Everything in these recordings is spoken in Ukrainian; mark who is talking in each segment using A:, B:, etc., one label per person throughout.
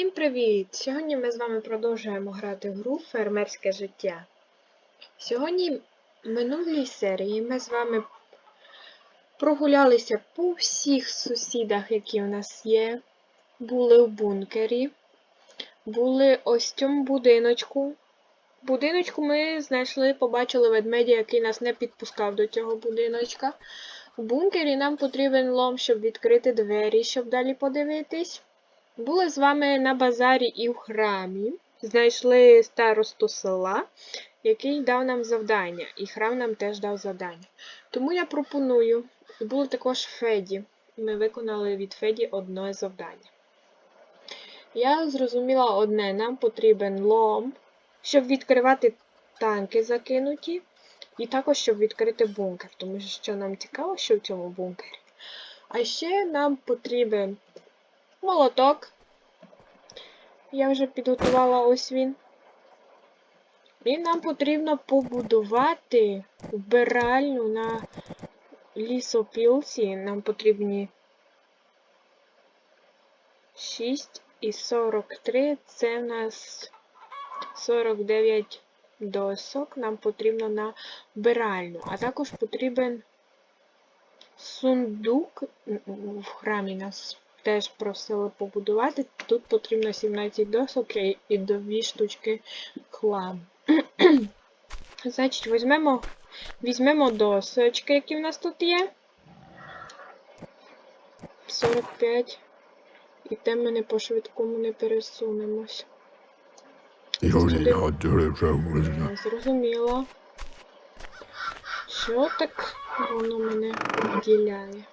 A: Всім привіт! Сьогодні ми з вами продовжуємо грати в гру Фермерське життя. Сьогодні в минулій серії ми з вами прогулялися по всіх сусідах, які у нас є. Були в бункері, були ось в цьому будиночку. Будиночку ми знайшли, побачили ведмедя, який нас не підпускав до цього будиночка. В бункері нам потрібен лом, щоб відкрити двері, щоб далі подивитись. Були з вами на базарі і в храмі. Знайшли старосту села, який дав нам завдання, і храм нам теж дав завдання. Тому я пропоную. Було також Феді. Ми виконали від Феді одне завдання. Я зрозуміла одне: нам потрібен лом, щоб відкривати танки закинуті, і також щоб відкрити бункер, тому що нам цікаво, що в цьому бункері. А ще нам потрібен молоток. Я вже підготувала ось він. І нам потрібно побудувати вбиральню на лісопілці. Нам потрібні 6 і 43. Це в нас 49 досок. Нам потрібно на вбиральню. А також потрібен сундук в храмі нас теж просили побудувати. Тут потрібно 17 досок і і дві штучки хламу. Значить, візьмемо, візьмемо досочки, які в нас тут є. 45. І те ми не по швидкому не пересунемось. Зрозуміло. Що так воно мене відділяє?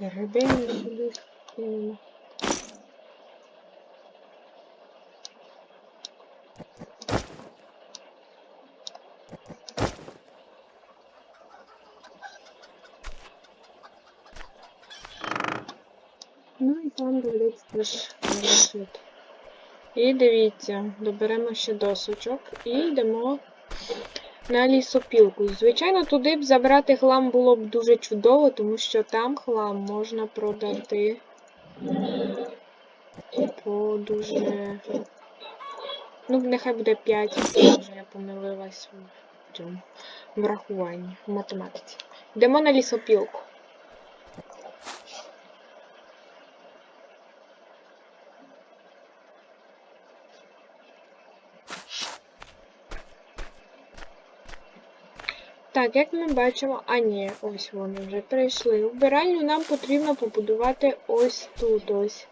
A: Рибину сюди. Ну і там доведеться теж залишити. І дивіться, доберемо ще досочок і йдемо на лісопілку. Звичайно, туди б забрати хлам було б дуже чудово, тому що там хлам можна продати по дуже. Ну, нехай буде 5, вже я помилилась в цьому врахуванні в математиці. Йдемо на лісопілку. Так, як ми бачимо, а ні, ось вони вже прийшли. Вбиральню нам потрібно побудувати ось тут ось.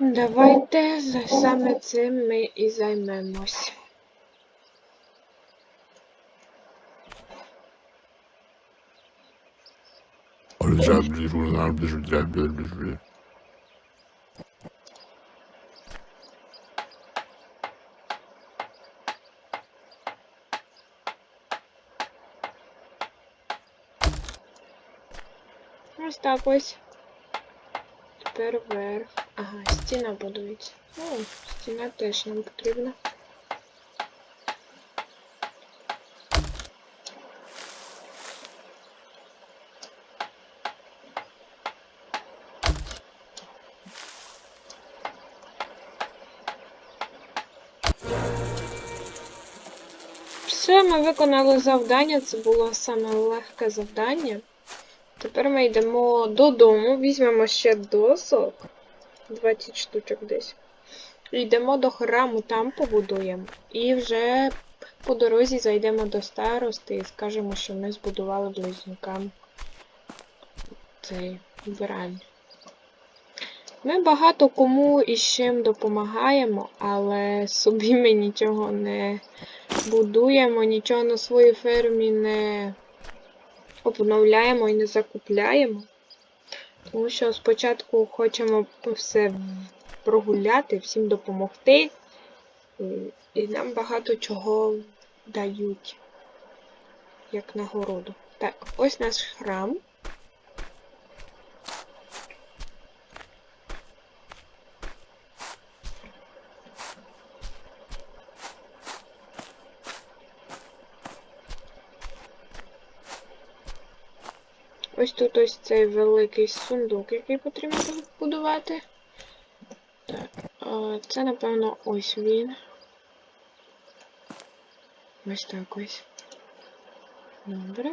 A: Давайте саме цим ми і займемось. Так ось. Тепер вверх. Ага, стіна будується. О, стіна теж нам потрібна. Все, ми виконали завдання. Це було саме легке завдання. Тепер ми йдемо додому, візьмемо ще досок. 20 штучок десь. Йдемо до храму, там побудуємо. І вже по дорозі зайдемо до старости і скажемо, що ми збудували близнюкам цей вбиральню. Ми багато кому і з чим допомагаємо, але собі ми нічого не будуємо, нічого на своїй фермі не обновляємо і не закупляємо. Тому що спочатку хочемо все прогуляти, всім допомогти. І, нам багато чого дають, як нагороду. Так, ось наш храм. Тут ось цей великий сундук, який потрібно будувати. Так, це, напевно, ось він. Ось так ось. Добре.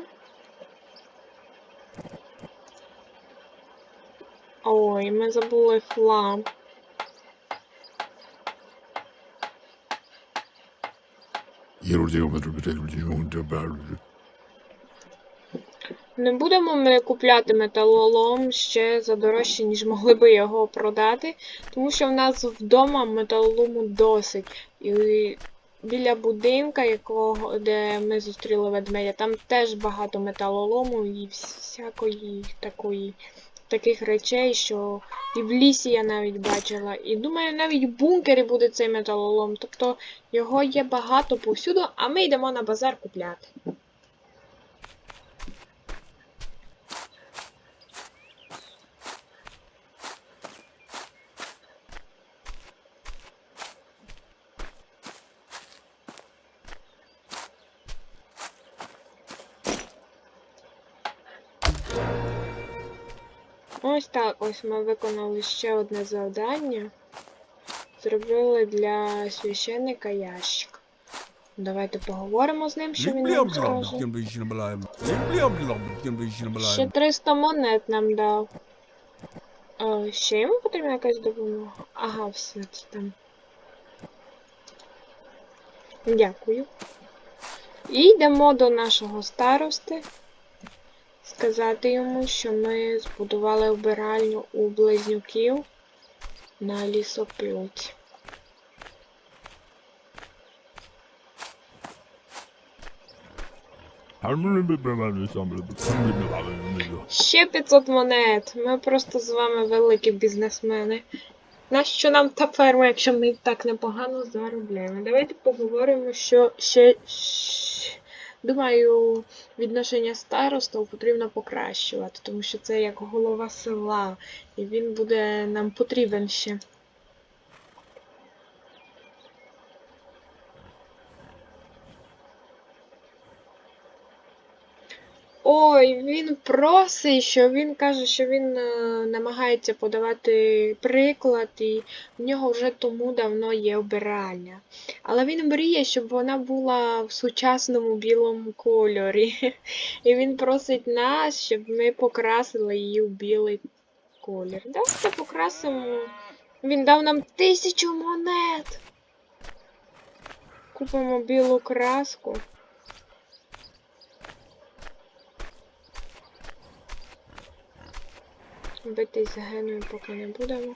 A: Ой, ми забули флам. Не будемо ми купляти металолом ще за дорожче, ніж могли би його продати, тому що в нас вдома металолому досить. І біля будинка, якого, де ми зустріли ведмедя, там теж багато металолому і всякої такої таких речей, що і в лісі я навіть бачила. І думаю, навіть в бункері буде цей металолом. Тобто його є багато повсюду, а ми йдемо на базар купляти. Ось так ось ми виконали ще одне завдання. Зробили для священника ящик. Давайте поговоримо з ним, що він нам скаже. Ще 300 монет нам дав. Е, ще йому потрібна якась допомога. Ага, все це там. Дякую. І йдемо до нашого старости. Сказати йому, що ми збудували вбиральню у близнюків на лісопилці. Ще 500 монет. Ми просто з вами великі бізнесмени. Нащо нам та ферма, якщо ми так непогано заробляємо? Давайте поговоримо, що ще. Думаю, відношення старостов потрібно покращувати, тому що це як голова села, і він буде нам потрібен ще. Ой, він просить, що він каже, що він е, намагається подавати приклад, і в нього вже тому давно є обиральня. Але він мріє, щоб вона була в сучасному білому кольорі. І він просить нас, щоб ми покрасили її в білий колір. Давайте покрасимо. Він дав нам тисячу монет. Купимо білу краску. Битись з геною поки не будемо.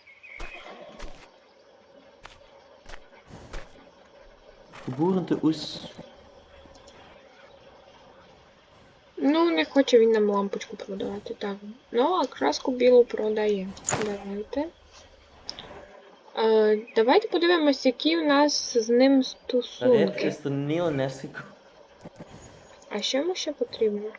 B: Boerende oes.
A: Ну, не хоче він нам лампочку продавати. Так. Ну, а краску білу продає. Давайте. Е, давайте подивимось, які у нас з ним стосунки. А що йому ще потрібно?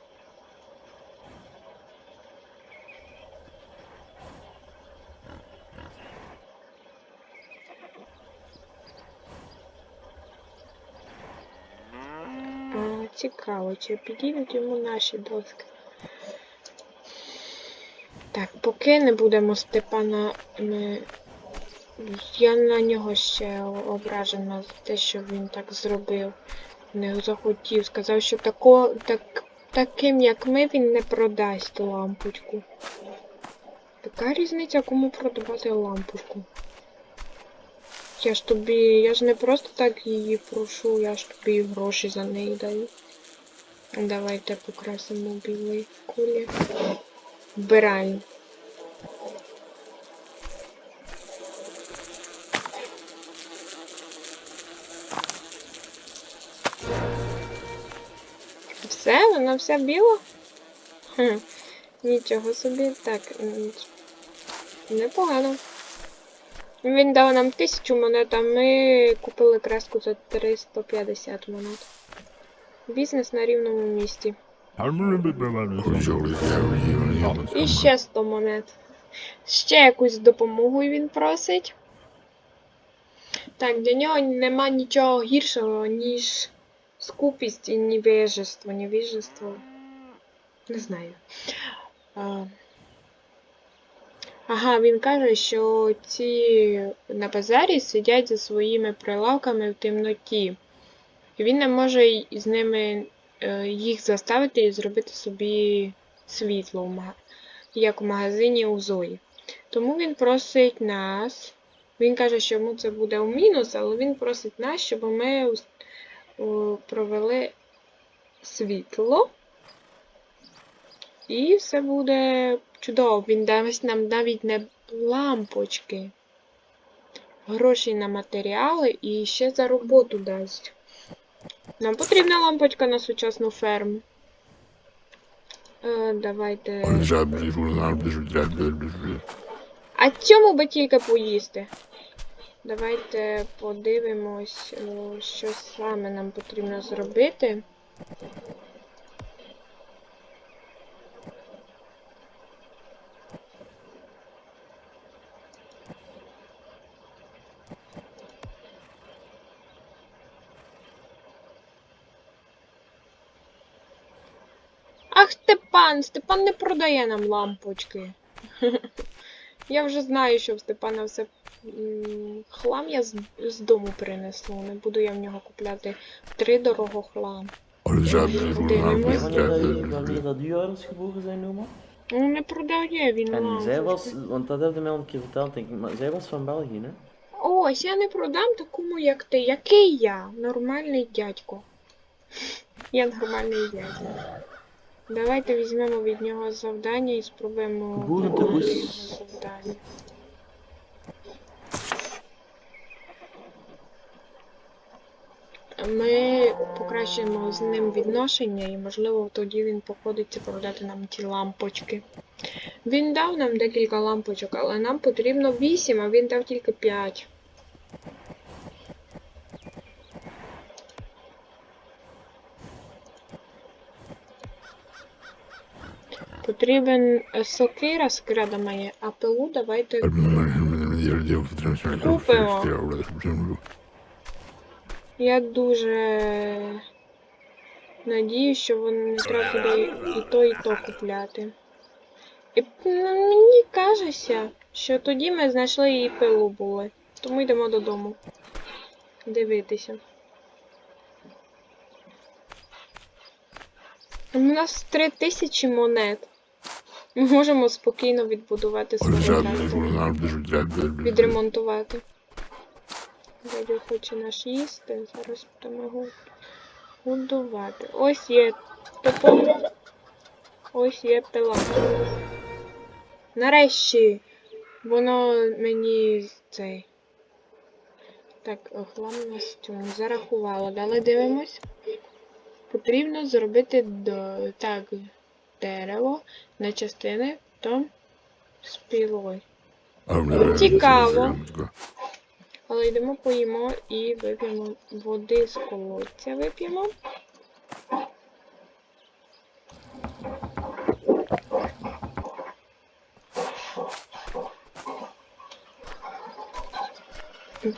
A: А, цікаво, чи підійдуть йому наші доски. Так, поки не будемо Степана. Ми... Я на нього ще ображена за те, що він так зробив. Не захотів. Сказав, що тако, так, таким, як ми, він не продасть лампочку. Така різниця, кому продавати лампочку. Я ж тобі. Я ж не просто так її прошу, я ж тобі гроші за неї даю. Давайте покрасимо білий колір. Вбираємо. Все, вона вся біла? Хм, нічого собі. Так, непогано. Він дав нам тисячу монет, а ми купили краску за 350 монет. Бізнес на рівному місці. І ще 100 монет. Ще якусь допомогу він просить. Так, для нього нема нічого гіршого, ніж скупість і невежество. Невежество. Не знаю. Ага, він каже, що ці на базарі сидять за своїми прилавками в темноті. І він не може з ними е, їх заставити і зробити собі світло, як в магазині у Зої. Тому він просить нас. Він каже, що йому це буде у мінус, але він просить нас, щоб ми провели світло. І все буде чудово. Він дасть нам навіть не лампочки, гроші на матеріали і ще за роботу дасть. Нам потрібна лампочка на сучасну ферму. Е, давайте. А цьому би тільки поїсти. Давайте подивимось, що саме нам потрібно зробити. Ах, Степан! Степан не продає нам лампочки. Я вже знаю, що в Степана все хлам я з, з дому принесу. Не буду я в нього купляти три дорого хлам.
B: Wanneer, dat, geboren zijn?
A: Ну, не продає він
B: En zij was,
A: лампочки.
B: want dat heb je mij al een keer verteld, denk ik, maar zij was van België, hè?
A: Ось, я не продам такому, як ти. Який я? Нормальний дядько. Я нормальний дядько. Давайте візьмемо від нього завдання і спробуємо виконати
B: oes.
A: його завдання. Ми покращимо з ним відношення і, можливо, тоді він походиться продати нам ті лампочки. Він дав нам декілька лампочок, але нам потрібно 8, а він дав тільки 5. Потрібен е, сокира, скрада має, а пилу давайте Я дуже надію, що вони не треба буде і то, і то купляти. І мені кажеться, що тоді ми знайшли і пилу були. Тому йдемо додому. Дивитися. У нас три тисячі монет. Ми можемо спокійно відбудувати трактора. Відремонтувати. Дядя хоче наш їсти. Зараз будемо його годувати. Ось є топор. Ось є пила. Нарешті воно мені цей. Так, хлам у нас цьому зарахувало. Далі дивимось. Потрібно зробити до... так, дерево на частини, то з пілою. Цікаво. Але йдемо поїмо і вип'ємо води з колодця. Вип'ємо.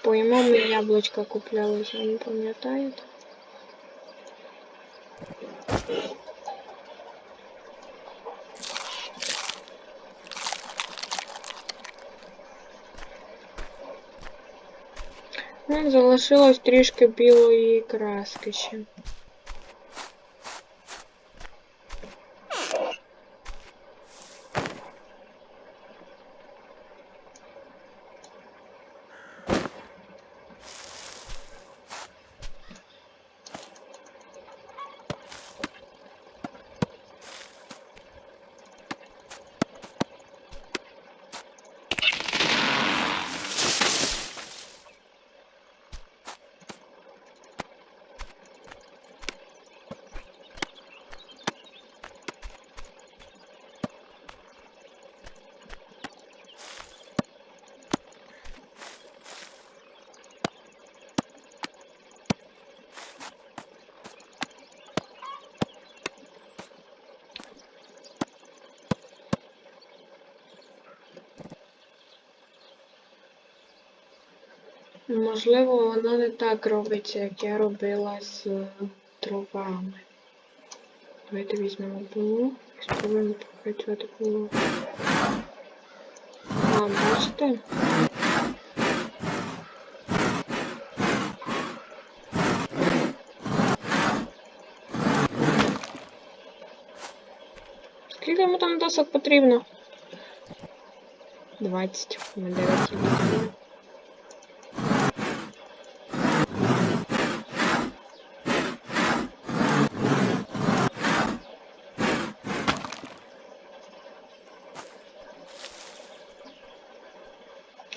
A: Поїмо ми яблучка купляли, не пам'ятаєте? Залишилось трішки білої краски ще. Можливо, воно не так робиться, як я робила з дровами. Давайте візьмемо пилу і Спробуємо прокачувати було. А, бачите? Скільки йому там досок потрібно? 20. На 9 є.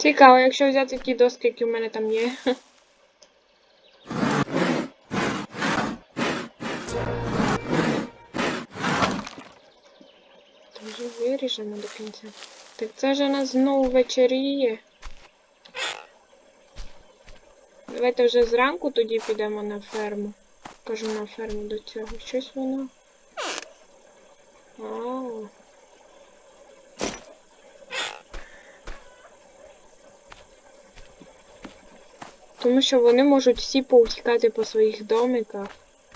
A: Цікаво, якщо взяти ті доски, які в мене там є. Вже виріжемо до кінця. Так це ж нас знову вечеріє. Давайте вже зранку тоді підемо на ферму. Кажу на ферму до цього. Щось воно. Ау. Тому що вони можуть всі повтікати по своїх домиках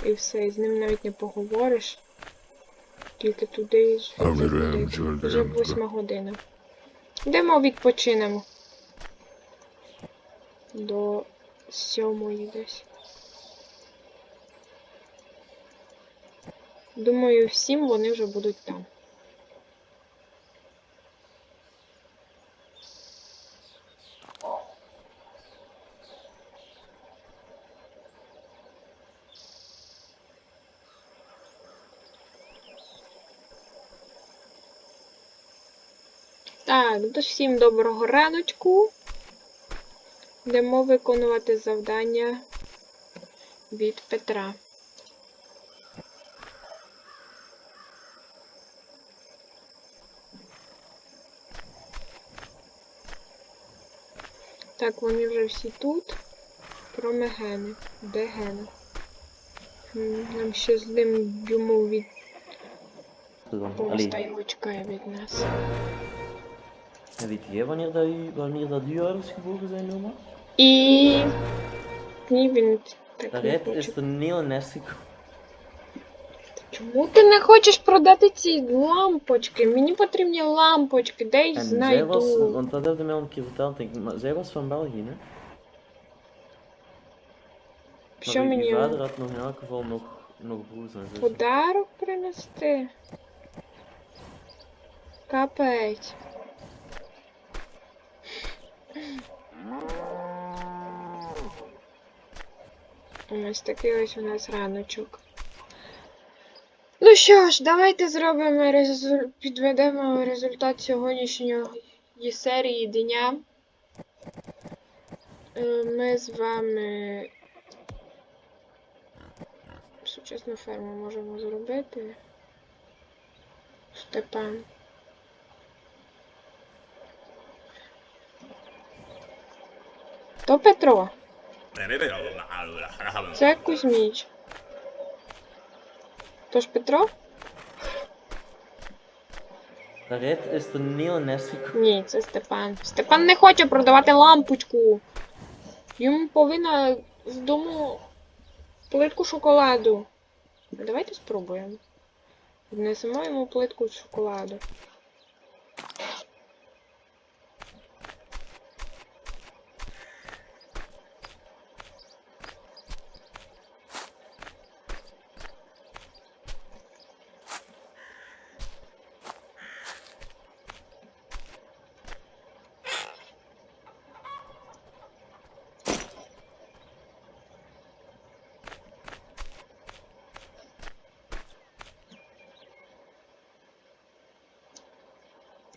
A: і все, і з ним навіть не поговориш. Тільки туди і Вже восьма година. Йдемо відпочинемо. До сьомої десь. Думаю, всім вони вже будуть там. Так, то всім доброго раночку. Йдемо виконувати завдання від Петра. Так, вони вже всі тут. Кроме Гени. Де Гена? Нам ще з ним йому від помста його чекає від нас.
B: En weet jij wanneer, dat u, wanneer dat uw ouders geboren zijn, oma?
A: І. Ні, він так не
B: Daaruit
A: хоче.
B: is er een hele nest gekomen.
A: Чому ти не хочеш продати ці лампочки? Мені потрібні лампочки, де їх
B: En zij
A: знайду.
B: was, want dat hebben mij al een keer verteld, denk ik, maar zij was van België, hè?
A: Що
B: Maar uw- uw vader had nog in elk geval nog, nog broers en zussen.
A: подарок принести? Капець. Ось такий ось у нас раночок. Ну що ж, давайте зробимо резу... підведемо результат сьогоднішньої серії дня. Е, Ми з вами сучасну ферму можемо зробити. Степан. То Петро. Це Кузьміч. Тож Петро?
B: Hele nest gekomen.
A: Ні, це Степан. Степан не хоче продавати лампочку. Йому повинна з дому плитку шоколаду. Давайте спробуємо. Внесемо йому плитку шоколаду.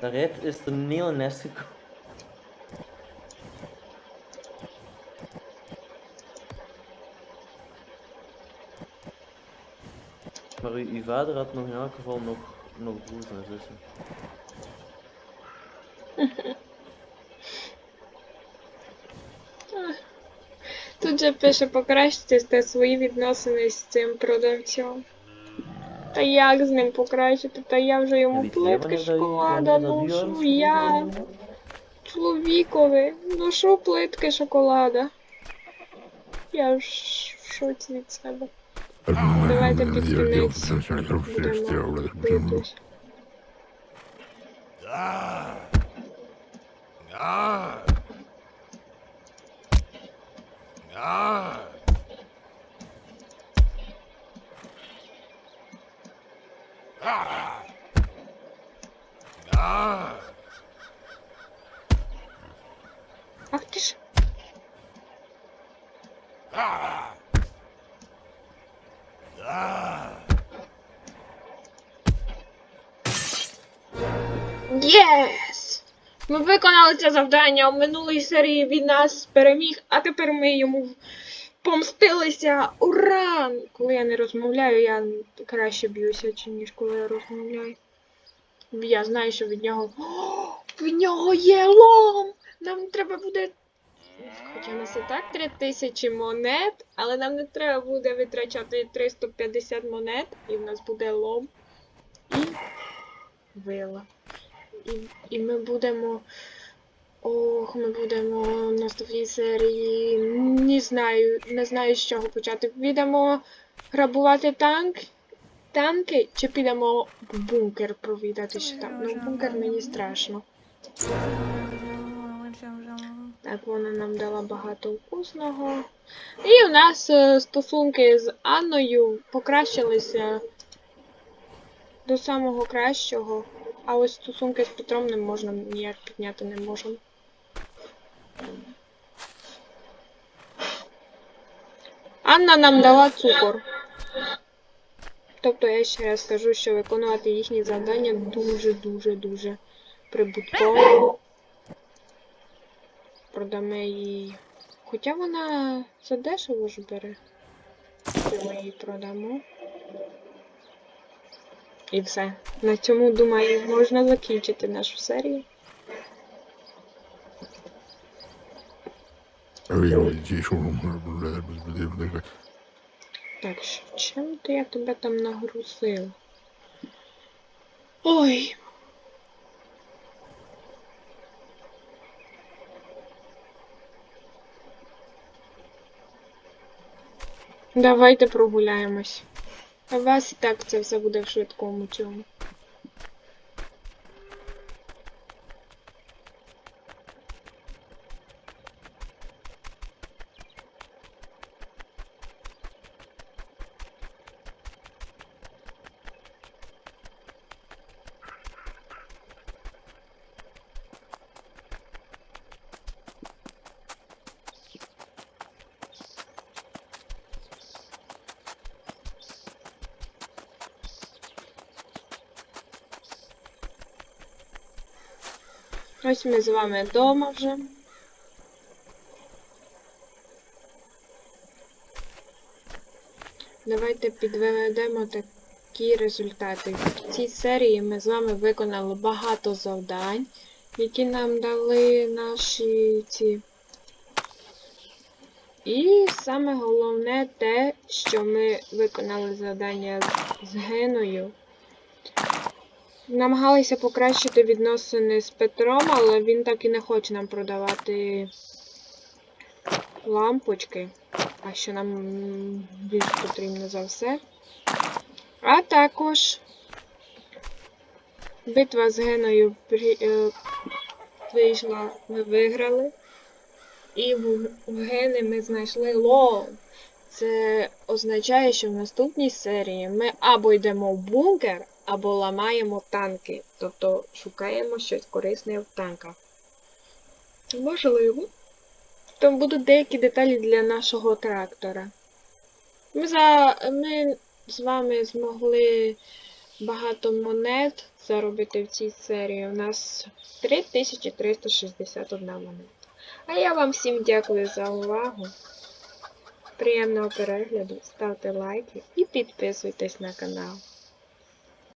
B: Daaruit is er een heel nest gekomen. Maar uw, uw vader had nog in elk geval nog, nog broers en zussen.
A: Пише покращити свої відносини з цим продавцем. Та як з ним покращити? Та я вже йому плитки шоколада ношу. Я чоловікові ношу плитки шоколада. Я в шоці від себе. Давайте під кінець будемо битись. Ах ти ж. Єс! Ми виконали це завдання. У минулій серії він нас переміг, а тепер ми йому помстилися. Ура! Коли я не розмовляю, я краще б'юся, ніж коли я розмовляю. Я знаю, що від нього. О, від нього є лом! Нам треба буде. Хоча у нас і так 3000 монет, але нам не треба буде витрачати 350 монет, і в нас буде лом і вила. І, і ми будемо. Ох, ми будемо в наступній серії. Не знаю, не знаю з чого почати. Підемо грабувати танк. Танки чи підемо в бункер провідати, що там. Ну, в бункер мені страшно. Так, вона нам дала багато вкусного. І у нас е, стосунки з Анною покращилися до самого кращого. А ось стосунки з Петром не можна ніяк підняти не можемо. Анна нам дала цукор. Тобто я ще раз скажу, що виконувати їхні завдання дуже-дуже-дуже прибутково. Продамо її. Хоча вона за дешево ж бере. Ми її продамо. І все. На цьому, думаю, можна закінчити нашу серію. Так, що, чим то я тебе там нагрузила? Ой. Давайте прогуляємось. А вас і так це все буде в швидкому цьому. Ось ми з вами вдома вже. Давайте підведемо такі результати. В цій серії ми з вами виконали багато завдань, які нам дали наші ці. І саме головне те, що ми виконали завдання з Геною. Намагалися покращити відносини з Петром, але він так і не хоче нам продавати лампочки, а що нам більш потрібно за все. А також битва з Геною е, вийшла, ми виграли. І в, Гени ми знайшли лом. Це означає, що в наступній серії ми або йдемо в бункер, або ламаємо танки. Тобто шукаємо щось корисне в танках. Можливо. Там будуть деякі деталі для нашого трактора. Ми за. Ми з вами змогли багато монет заробити в цій серії. У нас 3361 монета. А я вам всім дякую за увагу. Приємного перегляду, ставте лайки і підписуйтесь на канал.